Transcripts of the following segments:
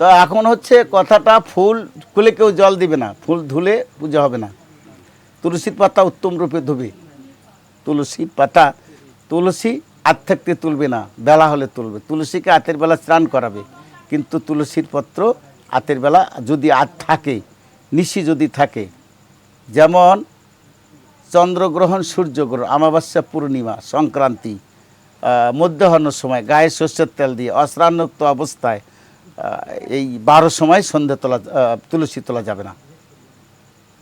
তো এখন হচ্ছে কথাটা ফুল খুলে কেউ জল দিবে না ফুল ধুলে পুজো হবে না। তুলসীর পাতা উত্তম রূপে ধুবে। তুলসীর পাতা তুলসী হাত থাকতে তুলবে না বেলা হলে তুলবে। তুলসীকে হাতের বেলা স্নান করাবে কিন্তু তুলসীর পত্র হাতের বেলা যদি আত থাকে নিশি যদি থাকে যেমন চন্দ্রগ্রহণ সূর্যগ্রহণ অমাবস্যা পূর্ণিমা সংক্রান্তি আহ, মধ্যাহ্নের সময় গায়ে সর্ষের তেল দিয়ে অস্রান্নক্ত অবস্থায় এই বারো সময় সন্ধে তোলা তুলসী তোলা যাবে না।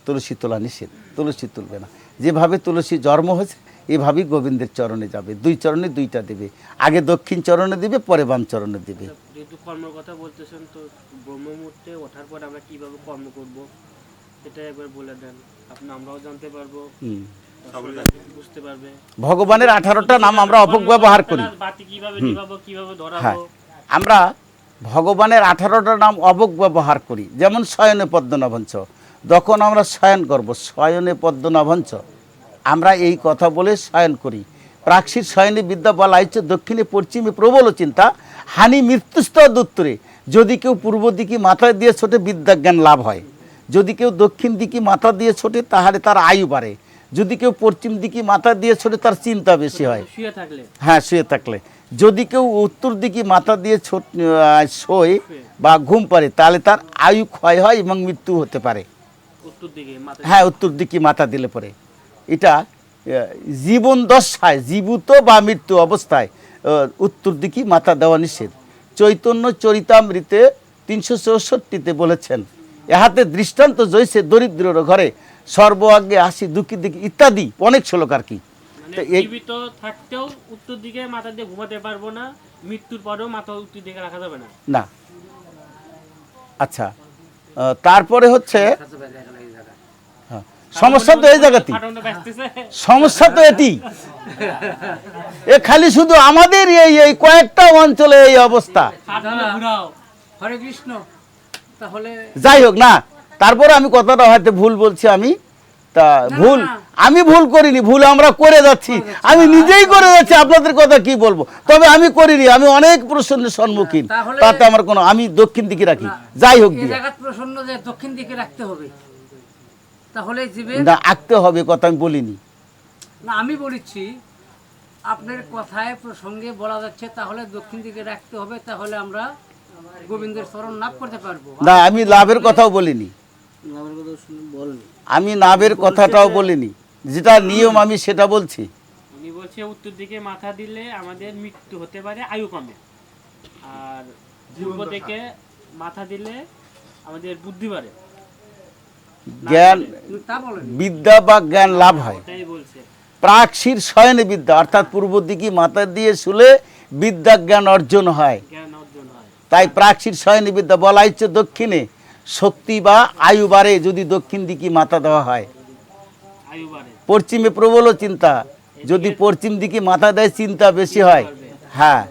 তুলসী তোলা নিষেধ তুলসী তুলবে না। যেভাবে তুলসী জন্ম হয়েছে এভাবেই গোবিন্দের চরণে যাবে। দুই চরণে দুইটা দেবে। আগে দক্ষিণ চরণে দিবে পরে বাম চরণে দিবে। কর্মের কথা বলতেছেন তো ব্রহ্ম মুহূর্তে ওঠার পর আমরা কীভাবে কর্ম করব? সেটা একবার বলে দেন। আপনি আমরাও জানতে পারব। বুঝতে পারবে। ভগবানের আঠারোটা নাম আমরা অপব্যবহার করি। কীভাবে কীভাবে হ্যাঁ। আমরা ভগবানের আঠারোটা নাম অপব্যবহার করি। যেমন শয়নে পদ্মনাভঞ্চ। যখন আমরা শয়ন করব। শয়নে পদ্মনাভঞ্চ। আমরা এই কথা বলে শয়ন করি। প্রাক্ষিক শয়নে বিদ্যা বলা হচ্ছে দক্ষিণে পশ্চিমে প্রবল চিন্তা, হানি মৃত্যুস্তর দূত্তরে যদি কেউ পূর্ব দিকে মাথায় দিয়ে ছোটে বিদ্যা জ্ঞান লাভ হয়। যদি কেউ দক্ষিণ দিকে মাথা দিয়ে ছোটে তাহলে তার আয়ু বাড়ে। যদি কেউ পশ্চিম দিকে মাথা দিয়ে ছোটে তার চিন্তা বেশি হয়। হ্যাঁ শুয়ে থাকলে। যদি কেউ উত্তর দিকে মাথা দিয়ে ছোট শোয় বা ঘুম পারে তাহলে তার আয়ু ক্ষয় হয় এবং মৃত্যু হতে পারে। হ্যাঁ উত্তর দিকে মাথা দিলে পরে। এটা জীবন দশায় জীবিত বা মৃত্যু অবস্থায় উত্তর দিকে মাথা দেওয়া নিষেধ। চৈতন্য চরিতামৃতে তিনশো চৌষট্টিতে বলেছেন এহাতে দৃষ্টান্ত জয়সে দরিদ্রর ঘরে সর্ব আগে আসি দুঃখী দিকে ইত্যাদি অনেক শ্লোক আর কি। মানে তো এই- জীবিত থাকতেও উত্তর দিকে মাথা দিয়ে ঘুমাতে পারব না মৃত্যুর পরেও মাথা উত্তর দিকে রাখা যাবে না। না। আচ্ছা। তারপরে হচ্ছে হ্যাঁ, সমস্যা তো এই জায়গাতেই। সমস্যা তো এটি। এ খালি শুধু আমাদের এই এই কয়েকটা অঞ্চলে এই অবস্থা। ফাটনটা ঘুরাও। হরে কৃষ্ণ। তাহলে যাই হোক না। তারপরে আমি কথাটা হয়তো ভুল বলছি আমি। তা ভুল আমি ভুল করিনি ভুল আমরা করে যাচ্ছি। আমি নিজেই করে যাচ্ছি আপনাদের কথা কি বলব? তবে আমি করিনি আমি অনেক প্রশ্নের সম্মুখীন। তাতে আমার কোনো আমি দক্ষিণ দিকে রাখি। যাই হোক প্রসন্ন যে দক্ষিণ দিকে রাখতে হবে। তাহলে না আঁকতে হবে কথা আমি বলিনি। না আমি বলেছি আপনার কথায় প্রসঙ্গে বলা যাচ্ছে তাহলে দক্ষিণ দিকে রাখতে হবে তাহলে আমরা গোবিন্দের স্মরণ লাভ করতে পারব। না আমি লাভের কথাও বলিনি। আমি লাভের কথাটাও বলিনি। যেটা নিয়ম আমি সেটা বলছি। উনি বলছে উত্তর দিকে মাথা দিলে আমাদের মৃত্যু হতে পারে আয়ু কমে। আর পূর্ব দিকে মাথা দিলে আমাদের বুদ্ধি বাড়ে। জ্ঞান বিদ্যা বা জ্ঞান লাভ হয়। প্রাকশির শয়নে বিদ্যা অর্থাৎ পূর্ব দিকে মাথা দিয়ে শুলে বিদ্যা জ্ঞান অর্জন হয়। জ্ঞান অর্জন হয়। তাই প্রাকশির শয়নে বিদ্যা বলা হচ্ছে দক্ষিণে। শক্তি বা আয়ু বাড়ে যদি দক্ষিণ দিকে মাথা দেওয়া হয়? পশ্চিমে প্রবল চিন্তা। যদি পশ্চিম দিকে মাথা দেয় চিন্তা বেশি হয়। হ্যাঁ।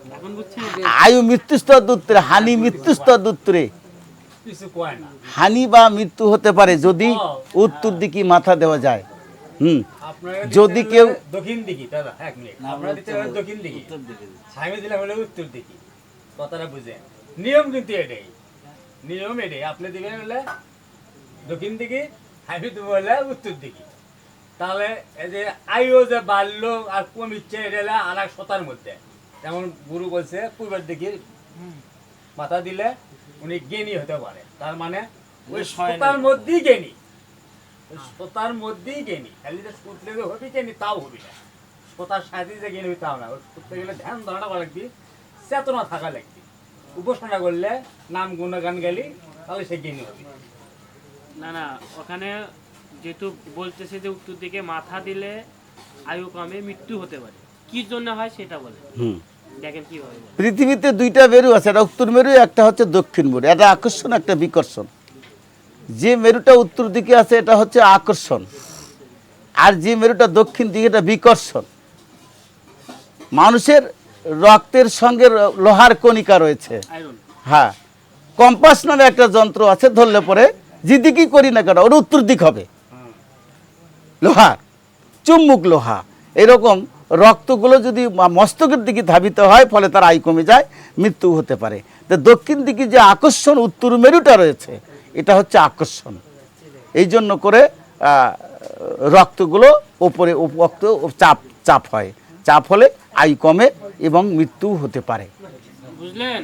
আয়ু মৃত্যুস্তর দূত্রে হানি মৃত্যুস্তর দূত্রে। হানি বা মৃত্যু হতে পারে যদি উত্তর দিকে মাথা দেওয়া যায়। হুম। যদি কেউ দক্ষিণ দিকে দাদা এক মিনিট। আপনারা দিতে দক্ষিণ দিকে। স্বামী দিলে হলে উত্তর দিকে। কথাটা বুঝে নিয়ম কিন্তু এটাই। নিয়ম এটাই আপনি দিবেন হলে দক্ষিণ দিকে আমি দেবো হলে উত্তর দিকে। তাহলে এই যে আয়ু যে বাড়লো আর কমিচ্ছে এটা হলে আর এক শতার মধ্যে। যেমন গুরু বলছে পূর্বের দিকে মাথা দিলে উনি জ্ঞানী হতে পারে। তার মানে ওই শতার মধ্যেই জ্ঞানী। ওই শ্রোতার মধ্যেই জ্ঞানী। খালি যে শুনলে যে হবি জ্ঞানী তাও হবি না। শ্রোতার সাথে যে জ্ঞানী হবি তাও না। ওই শুনতে গেলে ধ্যান ধারণা করা লাগবি চেতনা থাকা লাগবি। উপাসনা করলে নাম গুণগান গেলি তাহলে সে জ্ঞানী হবি। না না ওখানে যেহেতু বলতেছে যে উত্তর দিকে মাথা দিলে আয়ু কমে মৃত্যু হতে পারে। কি জন্য হয় সেটা বলে। হুম। দেখেন কি হয় পৃথিবীতে দুইটা মেরু আছে একটা উত্তর মেরু একটা হচ্ছে দক্ষিণ মেরু। এটা আকর্ষণ একটা বিকর্ষণ। যে মেরুটা উত্তর দিকে আছে এটা হচ্ছে আকর্ষণ। আর যে মেরুটা দক্ষিণ দিকে এটা বিকর্ষণ। মানুষের রক্তের সঙ্গে লোহার কণিকা রয়েছে। হ্যাঁ। কম্পাস নামে একটা যন্ত্র আছে ধরলে পরে যেদিকেই করি না কেন ওর উত্তর দিক হবে। লোহার চুম্বুক লোহা। এরকম রক্তগুলো যদি মস্তকের দিকে ধাবিত হয় ফলে তার আয় কমে যায় মৃত্যু হতে পারে। তো দক্ষিণ দিকে যে আকর্ষণ উত্তর মেরুটা রয়েছে এটা হচ্ছে আকর্ষণ। এই জন্য করে রক্তগুলো ওপরে রক্ত চাপ চাপ হয়। চাপ হলে আয় কমে এবং মৃত্যু হতে পারে। বুঝলেন?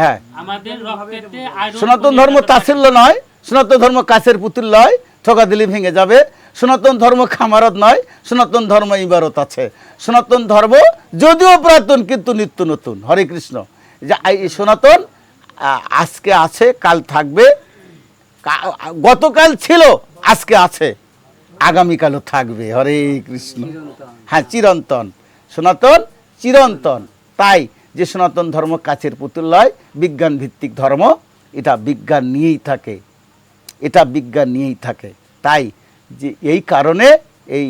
হ্যাঁ। সনাতন ধর্ম তাচ্ছিল্য নয় সনাতন ধর্ম কাছের পুতুল নয় ঠোকা দিলে ভেঙে যাবে। সনাতন ধর্ম খামারত নয় সনাতন ধর্ম ইবারত আছে। সনাতন ধর্ম যদিও পুরাতন কিন্তু নিত্য নতুন। হরে কৃষ্ণ। যে সনাতন আজকে আছে কাল থাকবে। গতকাল ছিল আজকে আছে। আগামীকালও থাকবে। হরে কৃষ্ণ। হ্যাঁ চিরন্তন। সনাতন, চিরন্তন। তাই যে সনাতন ধর্ম কাছের পুতুল নয় বিজ্ঞান ভিত্তিক ধর্ম, এটা বিজ্ঞান নিয়েই থাকে। এটা বিজ্ঞান নিয়েই থাকে। তাই যে এই কারণে এই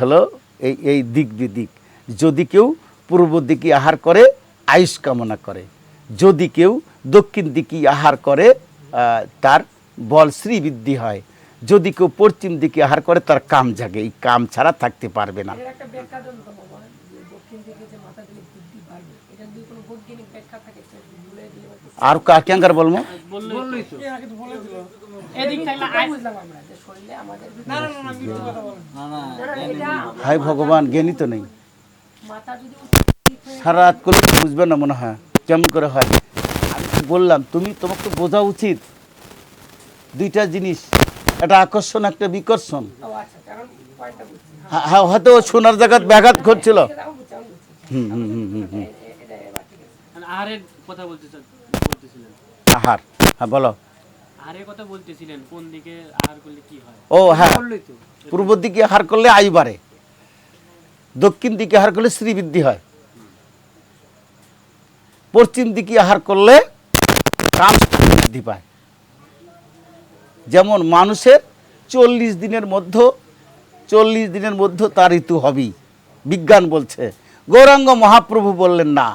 হলো এই এই দিক বিদিক। যদি কেউ পূর্ব দিকে আহার করে, আয়ুষ কামনা করে। যদি কেউ দক্ষিণ দিকে আহার করে তার বল শ্রীবৃদ্ধি হয়। যদি কেউ পশ্চিম দিকে আহার করে তার কাম জাগে এই কাম ছাড়া থাকতে পারবে না। আর কা ক্যাঙ্গার বলব? বলল বললোই তো। এদিক থেকে আয়- বুঝলাম আমরা যে শরীরে আমাদের না না না এটা হাই ভগবান জ্ঞানী তো নেই। সারা রাত করলে বুঝবে না মনে হয় কেমন করে হয়। আমি বললাম তুমি তোমাকে বোঝা উচিত। দুইটা জিনিস। একটা আকর্ষণ একটা বিকর্ষণ। আচ্ছা হ্যাঁ, হ্যাঁ, হয়তো ও সোনার জায়গাত ব্যাঘাত ঘটছিল। এটা হুম হুম হুম হুম হুম। এটা মানে আহারের কথা বলতেছিলেন? আহার হ্যাঁ বলো। আহারের কথা বলতেছিলেন কোন দিকে আহার করলে কি হয়? ও হ্যাঁ। পূর্ব দিকে আহার করলে আয়ু বাড়ে। দক্ষিণ দিকে আহার করলে শ্রীবৃদ্ধি হয়। পশ্চিম দিকে আহার করলে কাম বৃদ্ধি পায়। যেমন মানুষের চল্লিশ দিনের মধ্য, চল্লিশ দিনের মধ্য তার ঋতু হবেই। বিজ্ঞান বলছে। গৌরাঙ্গ মহাপ্রভু বললেন না